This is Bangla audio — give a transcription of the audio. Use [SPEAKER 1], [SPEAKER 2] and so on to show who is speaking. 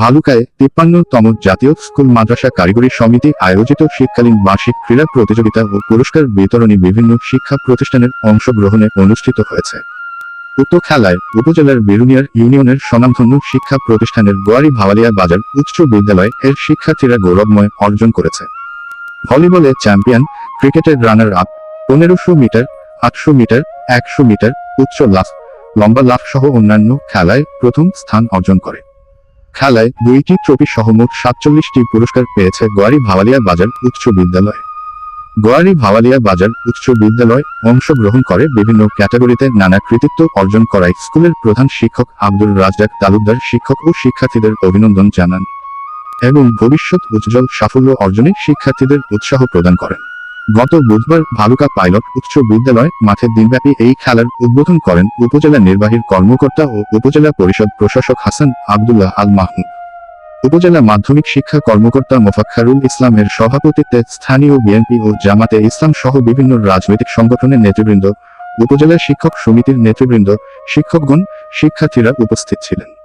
[SPEAKER 1] ভালুকায় তিপ্পান্নতম জাতীয় স্কুল মাদ্রাসা কারিগরি সমিতি আয়োজিত শীতকালীন বার্ষিক ক্রীড়া প্রতিযোগিতা ও পুরস্কার বিতরণী বিভিন্ন শিক্ষা প্রতিষ্ঠানের অংশগ্রহণে অনুষ্ঠিত হয়েছে। উক্ত খেলায় উপজেলার বেরুনিয়ার ইউনিয়নের স্বনামধন্য শিক্ষা প্রতিষ্ঠানের গোয়ারি ভাওয়ালিয়া বাজার উচ্চ বিদ্যালয় এর শিক্ষার্থীরা গৌরবময় অর্জন করেছে। ভলিবলে চ্যাম্পিয়ন, ক্রিকেটের রানার আপ, পনেরোশো মিটার, আটশো মিটার, একশো মিটার, উচ্চ লাফ, লম্বা লাফ সহ অন্যান্য খেলায় প্রথম স্থান অর্জন করে। খেলায় দুইটি ট্রফি সহ মোট সাতচল্লিশটি পুরস্কার পেয়েছে গোয়ারি ভাওয়ালিয়া বাজার উচ্চ বিদ্যালয়। গোয়ারি ভাওয়ালিয়া বাজার উচ্চ বিদ্যালয় অংশগ্রহণ করে বিভিন্ন ক্যাটাগরিতে নানা কৃতিত্ব অর্জন করায় স্কুলের প্রধান শিক্ষক আব্দুল রাজ্জাক তালুকদার শিক্ষক ও শিক্ষার্থীদের অভিনন্দন জানান এবং ভবিষ্যৎ উজ্জ্বল সাফল্য অর্জনে শিক্ষার্থীদের উৎসাহ প্রদান করেন। গত বুধবার ভালুকা পাইলট উচ্চ বিদ্যালয় মাঠে দিনব্যাপী এই খেলার উদ্বোধন করেন উপজেলা নির্বাহীর কর্মকর্তা ও উপজেলা পরিষদ প্রশাসক হাসান আবদুল্লাহ আল মাহমুদ। উপজেলা মাধ্যমিক শিক্ষা কর্মকর্তা মোফাক্ষারুল ইসলামের সভাপতিত্বে স্থানীয় বিএনপি ও জামাতে ইসলাম সহ বিভিন্ন রাজনৈতিক সংগঠনের নেতৃবৃন্দ, উপজেলা শিক্ষক সমিতির নেতৃবৃন্দ, শিক্ষকগণ, শিক্ষার্থীরা উপস্থিত ছিলেন।